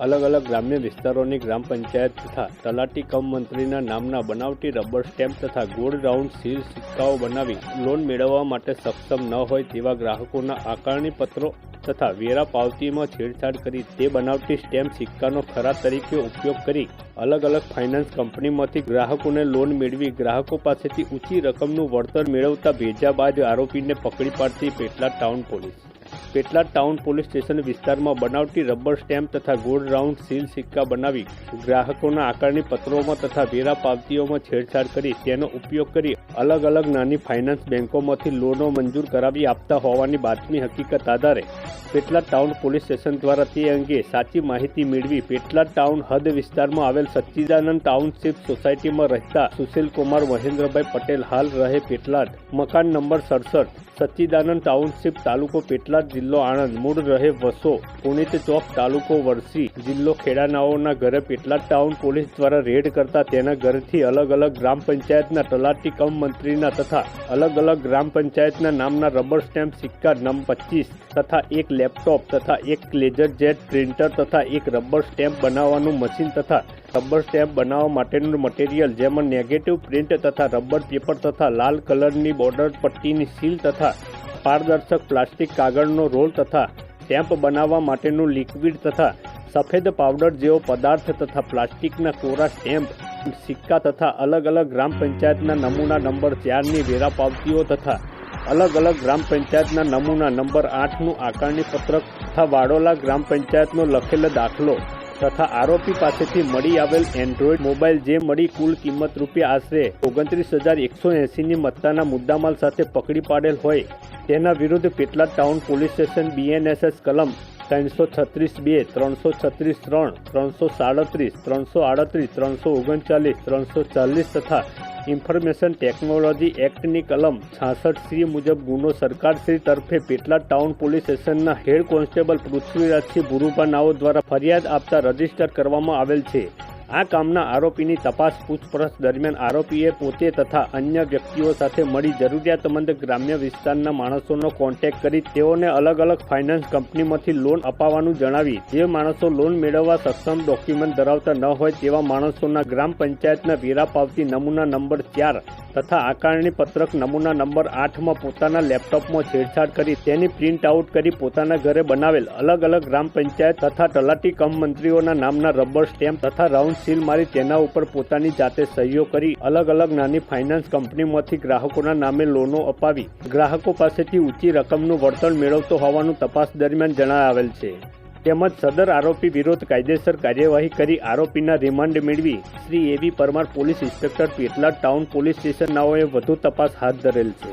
અલગ અલગ ગ્રામ્ય વિસ્તારોની ગ્રામ પંચાયત તથા તલાટી કમ મંત્રીના નામના બનાવટી રબર સ્ટેમ્પ તથા ગોલ્ડ રાઉન્ડ સીલ સિક્કાઓ બનાવી લોન મેળવવા માટે સક્ષમ ન હોય તેવા ગ્રાહકોના આકારણી પત્રો તથા વેરા પાવતીમાં છેડછાડ કરી તે બનાવટી સ્ટેમ્પ સિક્કાનો ખરા તરીકે ઉપયોગ કરી અલગ અલગ ફાઇનાન્સ કંપનીમાંથી ગ્રાહકોને લોન મેળવી ગ્રાહકો પાસેથી ઊંચી રકમનું વળતર મેળવતા ભેજા બાદ આરોપીને પકડી પાડતી Petlad town police. Petlad town police station વિસ્તારમાં બનાવટી રબર સ્ટેમ્પ તથા ગોલ્ડ રાઉન્ડ સીલ સિક્કા બનાવી ગ્રાહકોના આકારની પત્રોમાં તથા વેરા પાવતીઓમાં છેડછાડ કરી તેનો ઉપયોગ કરી અલગ અલગ નાની ફાઇનાન્સ બેંકોમાંથી લોનો મંજૂર કરાવી આપતા હોવાની બાતમી હકીકત આધારે પેટલાદ ટાઉન પોલીસ સ્ટેશન દ્વારા તે અંગે સાચી માહિતી મેળવી પેટલાદ ટાઉન હદ વિસ્તારમાં આવેલ સચ્ચિદાનંદ ટાઉનશીપ સોસાયટીમાં રહેતા સુશીલકુમાર મહેન્દ્રભાઈ પટેલ હાલ રહે પેટલાદ. મકાન નંબર સડસઠ સચ્ચિદાનંદ ટાઉનશીપ તાલુકો પેટલાદ જિલ્લો આણંદ. મૂળ રહે વસો. પુનિત ચોક તાલુકો વરસી. જિલ્લો ખેડાનાઓના ઘરે પેટલાદ ટાઉન પોલીસ દ્વારા રેડ કરતા તેના ઘરથી અલગ અલગ ગ્રામ પંચાયતના તલાટી કમ મંત્રીના તથા અલગ અલગ ગ્રામ પંચાયતના નામના રબર સ્ટેમ્પ, સિક્કા, નમ પચીસ તથા એક લેપટોપ તથા એક લેઝર જેટ પ્રિન્ટર તથા એક રબર સ્ટેમ્પ બનાવવાનું મશીન તથા રબર સ્ટેમ્પ બનાવવા માટેનું મટીરિયલ જેમાં નેગેટિવ પ્રિન્ટ તથા રબર પેપર તથા લાલ કલરની બોર્ડર પટ્ટીની સીલ તથા પારદર્શક પ્લાસ્ટિક કાગળનો રોલ તથા સ્ટેમ્પ બનાવવા માટેનું લિક્વિડ તથા સફેદ પાવડર જેવો પદાર્થ તથા પ્લાસ્ટિકના કોરા સ્ટેમ્પ સિક્કા તથા અલગ અલગ ગ્રામ પંચાયતના નમૂના નંબર ચારની વેરા પાવતીઓ તથા અલગ અલગ ગ્રામ પંચાયતના નમૂના નંબર આઠનું આકારણી પત્રક તથા વાડોલા ગ્રામ પંચાયતનો લખેલો દાખલો. તથા આરોપી પાસેથી મળી આવેલ એન્ડ્રોઈડ મોબાઈલ જે મળી કુલ કિંમત રૂપિયા આશરે ઓગણત્રીસ હજાર એકસો એંસીની મત્તાના મુદ્દામાલ સાથે પકડી પાડેલ હોય. તેના વિરુદ્ધ Petlad town police station BNSS કલમ ત્રણસો છત્રીસ બે, ત્રણસો છત્રીસ ત્રણ, ત્રણસો સાડત્રીસ, ત્રણસો આડત્રીસ, ત્રણસો ઓગણચાલીસ, ત્રણસો ચાલીસ તથા ઇન્ફોર્મેશન ટેકનોલોજી એક્ટની કલમ છાસઠ સી મુજબ ગુનો સરકારશ્રી તરફે પેટલા ટાઉન પોલીસ સ્ટેશનના હેડ કોન્સ્ટેબલ પૃથ્વીરાજસિંહ ભુરુભા નાઓ દ્વારા ફરિયાદ આપતા રજિસ્ટર કરવામાં આવેલ છે. આ કામના આરોપીની તપાસ પૂછપરછ દરમિયાન આરોપીએ પોતે તથા અન્ય વ્યક્તિઓ સાથે મળી જરૂરિયાતમંદ ગ્રામ્ય વિસ્તારના માણસોનો કોન્ટેક્ટ કરી તેઓને અલગ અલગ ફાઇનાન્સ કંપનીમાંથી લોન અપાવવાનું જણાવી. જે માણસો લોન મેળવવા સક્ષમ ડોક્યુમેન્ટ ધરાવતા ન હોય તેવા માણસોના ગ્રામ પંચાયતના વેરા પાવતી નમૂના નંબર ચાર તથા આકારણી પત્રક નમૂના નંબર આઠમાં પોતાના લેપટોપમાં છેડછાડ કરી તેની પ્રિન્ટ આઉટ કરી પોતાના ઘરે બનાવેલ અલગ અલગ ગ્રામ પંચાયત તથા તલાટી કમ મંત્રીઓના નામના રબર સ્ટેમ્પ તથા રાઉન્ડ સીલ મારી તેના ઉપર પોતાની જાતે સહીઓ કરી અલગ અલગ નાની ફાઇનાન્સ કંપનીમાંથી ગ્રાહકોના નામે લોનો અપાવી ગ્રાહકો પાસેથી ઊંચી રકમનું વળતર મેળવતો હોવાનું તપાસ દરમિયાન જણાવેલ છે. તેમજ સદર આરોપી વિરુદ્ધ કાયદેસર કાર્યવાહી કરી આરોપીના રિમાન્ડ મેળવી. Shri A V Parmar police inspector Petlad town police સ્ટેશનનાઓએ વધુ તપાસ હાથ ધરેલ છે.